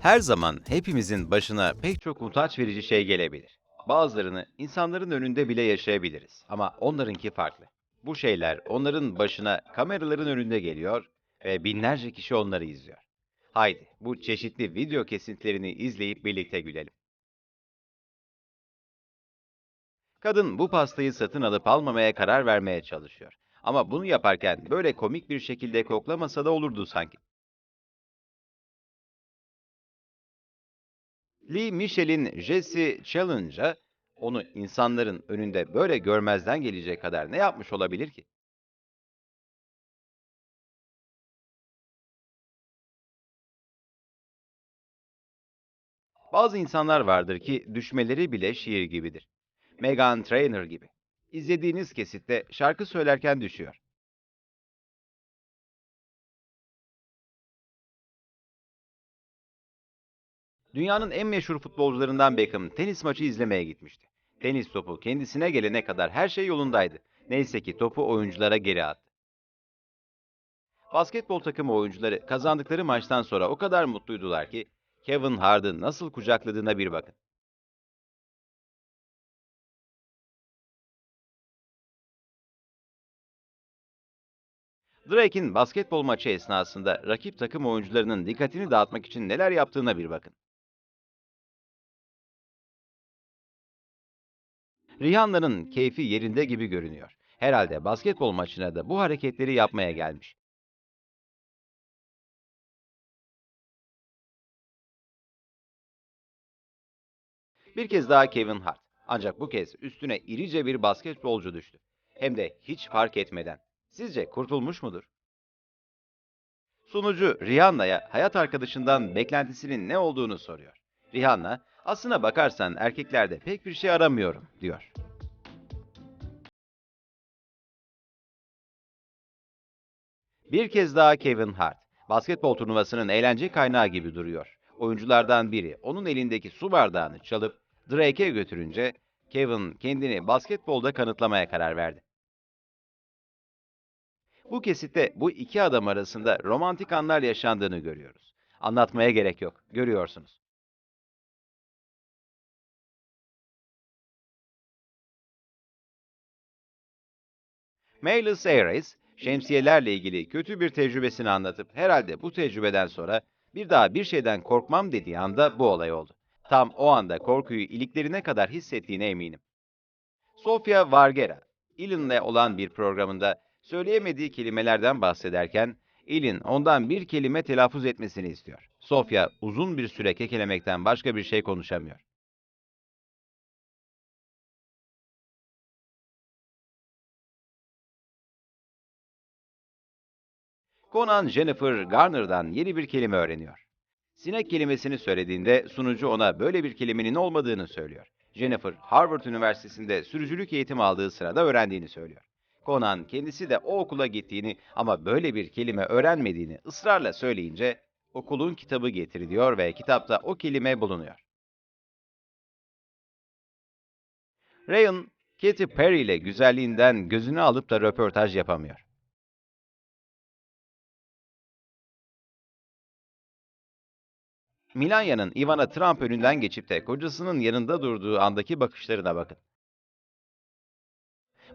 Her zaman hepimizin başına pek çok utanç verici şey gelebilir. Bazılarını insanların önünde bile yaşayabiliriz ama onlarınki farklı. Bu şeyler onların başına kameraların önünde geliyor ve binlerce kişi onları izliyor. Haydi bu çeşitli video kesitlerini izleyip birlikte gülelim. Kadın bu pastayı satın alıp almamaya karar vermeye çalışıyor. Ama bunu yaparken böyle komik bir şekilde koklamasa da olurdu sanki. Lee Michel'in Jesse Challenge'a onu insanların önünde böyle görmezden gelecek kadar ne yapmış olabilir ki? Bazı insanlar vardır ki düşmeleri bile şiir gibidir. Meghan Trainor gibi. İzlediğiniz kesitte şarkı söylerken düşüyor. Dünyanın en meşhur futbolcularından Beckham tenis maçı izlemeye gitmişti. Tenis topu kendisine gelene kadar her şey yolundaydı. Neyse ki topu oyunculara geri attı. Basketbol takımı oyuncuları kazandıkları maçtan sonra o kadar mutluydular ki Kevin Hart'ı nasıl kucakladığına bir bakın. Drake'in basketbol maçı esnasında rakip takım oyuncularının dikkatini dağıtmak için neler yaptığına bir bakın. Rihanna'nın keyfi yerinde gibi görünüyor. Herhalde basketbol maçına da bu hareketleri yapmaya gelmiş. Bir kez daha Kevin Hart. Ancak bu kez üstüne irice bir basketbolcu düştü. Hem de hiç fark etmeden. Sizce kurtulmuş mudur? Sunucu Rihanna'ya hayat arkadaşından beklentisinin ne olduğunu soruyor. Rihanna, aslına bakarsan erkeklerde pek bir şey aramıyorum, diyor. Bir kez daha Kevin Hart, basketbol turnuvasının eğlence kaynağı gibi duruyor. Oyunculardan biri onun elindeki su bardağını çalıp Drake'e götürünce Kevin kendini basketbolda kanıtlamaya karar verdi. Bu kesitte bu iki adam arasında romantik anlar yaşandığını görüyoruz. Anlatmaya gerek yok, görüyorsunuz. Miley Cyrus, şemsiyelerle ilgili kötü bir tecrübesini anlatıp herhalde bu tecrübeden sonra bir daha bir şeyden korkmam dediği anda bu olay oldu. Tam o anda korkuyu iliklerine kadar hissettiğine eminim. Sofia Vergara, Ellen'le olan bir programında söyleyemediği kelimelerden bahsederken Ellen ondan bir kelime telaffuz etmesini istiyor. Sofia uzun bir süre kekelemekten başka bir şey konuşamıyor. Conan Jennifer Garner'dan yeni bir kelime öğreniyor. Sinek kelimesini söylediğinde sunucu ona böyle bir kelimenin olmadığını söylüyor. Jennifer, Harvard Üniversitesi'nde sürücülük eğitimi aldığı sırada öğrendiğini söylüyor. Conan kendisi de o okula gittiğini ama böyle bir kelime öğrenmediğini ısrarla söyleyince okulun kitabı getiriliyor ve kitapta o kelime bulunuyor. Ryan, Katy Perry ile güzelliğinden gözünü alıp da röportaj yapamıyor. Milanya'nın Ivana Trump önünden geçip de kocasının yanında durduğu andaki bakışlarına bakın.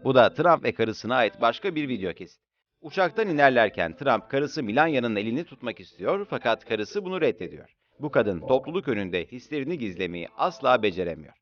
Bu da Trump ve karısına ait başka bir video kesit. Uçaktan inerlerken Trump karısı Milanya'nın elini tutmak istiyor fakat karısı bunu reddediyor. Bu kadın topluluk önünde hislerini gizlemeyi asla beceremiyor.